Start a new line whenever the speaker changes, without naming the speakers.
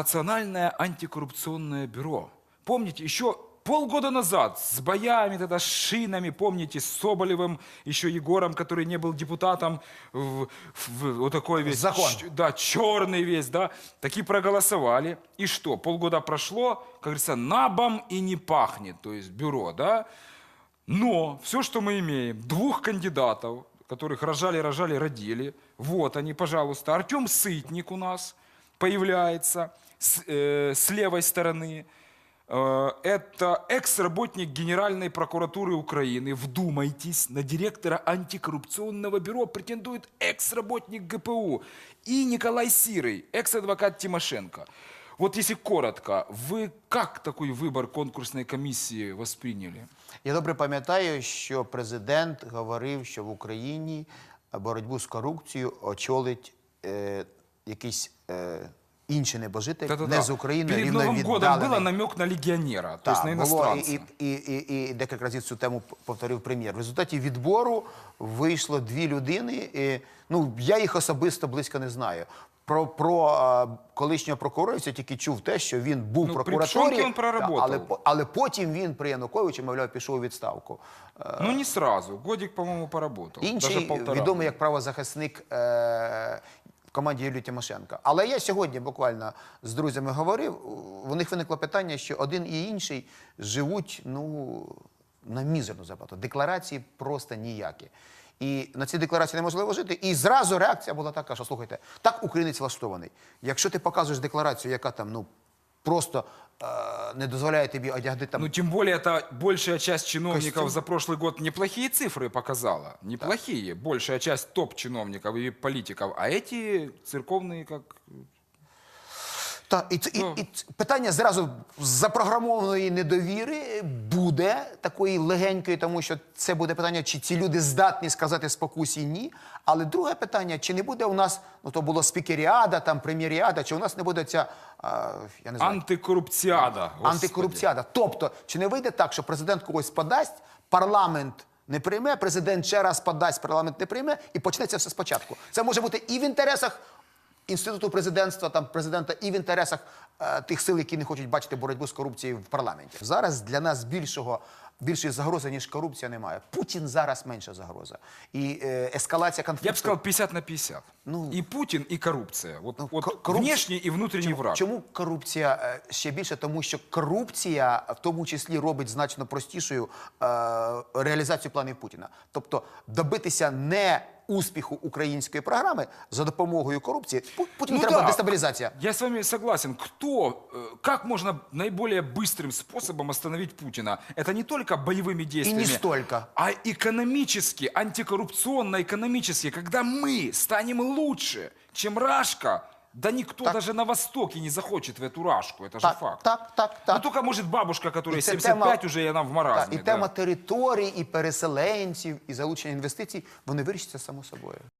Национальное антикоррупционное бюро. Помните, еще полгода назад с боями, тогда с шинами, помните, с Соболевым, еще Егором, который не был депутатом, в, в- вот такой весь,
Закон.
ч- да, черный весь, да, таки проголосовали. И что, полгода прошло, как говорится, набом и не пахнет, то есть бюро, да. Но все, что мы имеем, двух кандидатов, которых рожали, рожали, родили, вот они, пожалуйста, Артем Сытник у нас появляется с, э, с левой стороны. Э, Это экс-работник Генеральной прокуратуры Украины. Вдумайтесь, на директора антикоррупционного бюро претендует экс-работник ГПУ. И Николай Сирый, экс-адвокат Тимошенко. Вот если коротко, вы как такой выбор конкурсной комиссии восприняли?
Я добре пам'ятаю, що президент говорив, що в Україні боротьбу з корупцією очолить е, якийсь е, інший небожитель,
Да-да-да.
не з України,
Перед
рівно
Новым годом
віддалений.
намек на легионера, то есть на
було,
иностранца.
і, і, і, і декілька разів цю тему повторив прем'єр. В результаті відбору вийшло дві людини. І, ну, я їх особисто близько не знаю. Про, про а, колишнього прокурора тільки чув те, що він був
Ну,
в прокуратурі,
він проработав.
але, але потім він при Януковичі, мовляв, пішов у відставку. Е,
Ну не сразу, годик, по-моему, поработал. даже
Інший відомий як правозахисник е, команді Юлії Тимошенко. Але я сьогодні буквально з друзями говорив. У них виникло питання, що один і інший живуть ну, на мізерну зарплату. Декларації просто ніякі. І на цій декларації неможливо жити. І зразу реакція була така, що слухайте, так українець влаштований. Якщо ти показуєш декларацію, яка там ну просто е, не дозволяє тобі одягти там
Ну, тем более, это большая часть чиновников
Костюм.
за прошлый год неплохие цифры показала. Неплохие. Большая часть топ-чиновников и политиков. А эти церковные, как...
та і, і,
Ну.
і питання зразу запрограмованої недовіри буде такої легенької, тому що це буде питання, чи ці люди здатні сказати спокусі ні. Але друге питання, чи не буде у нас, ну то було спікеріада, там прем'єріада, чи у нас не буде ця а, я не знаю,
Антикоррупциада. господи.
антикорупціада. Тобто, чи не вийде так, що президент когось подасть, парламент не прийме, президент ще раз подасть, парламент не прийме, і почнеться все спочатку. Це може бути і в інтересах інституту президентства, там президента, і в інтересах е, тих сил, які не хочуть бачити боротьбу з корупцією в парламенті. Зараз для нас більшого. Більшої загрози, ніж корупція, немає. Путін зараз менша загроза. І е, ескалація конфлікту.
Я бы сказал 50 на 50.
Ну,
и Путин, и коррупция. Вот,
Ну,
вот
ко- коррупция-
внешний и внутренний
Чому,
враг.
чому корупція е, ще більше? Тому що корупція в тому числі робить значно простішою е, реалізацію планів Путіна. Тобто добитися не успіху української програми за допомогою корупції. Пу- Путіну
Ну
треба
да.
дестабілізація.
Я с вами согласен. Кто, э, как можно наиболее быстрым способом остановить Путина? Это не только боевыми действиями.
столько.
А экономически, антикоррупционно экономически, когда мы станем лучше, чем Рашка, да никто
Так.
даже на Востоке не захочет в эту Рашку, это же факт.
так, так,
Ну
так.
только может бабушка, которая
І це
75
тема-
уже, и она в
Так,
маразме.
і
да.
тема територій, і переселенців, і залучення інвестицій, вони вирішаться само собою.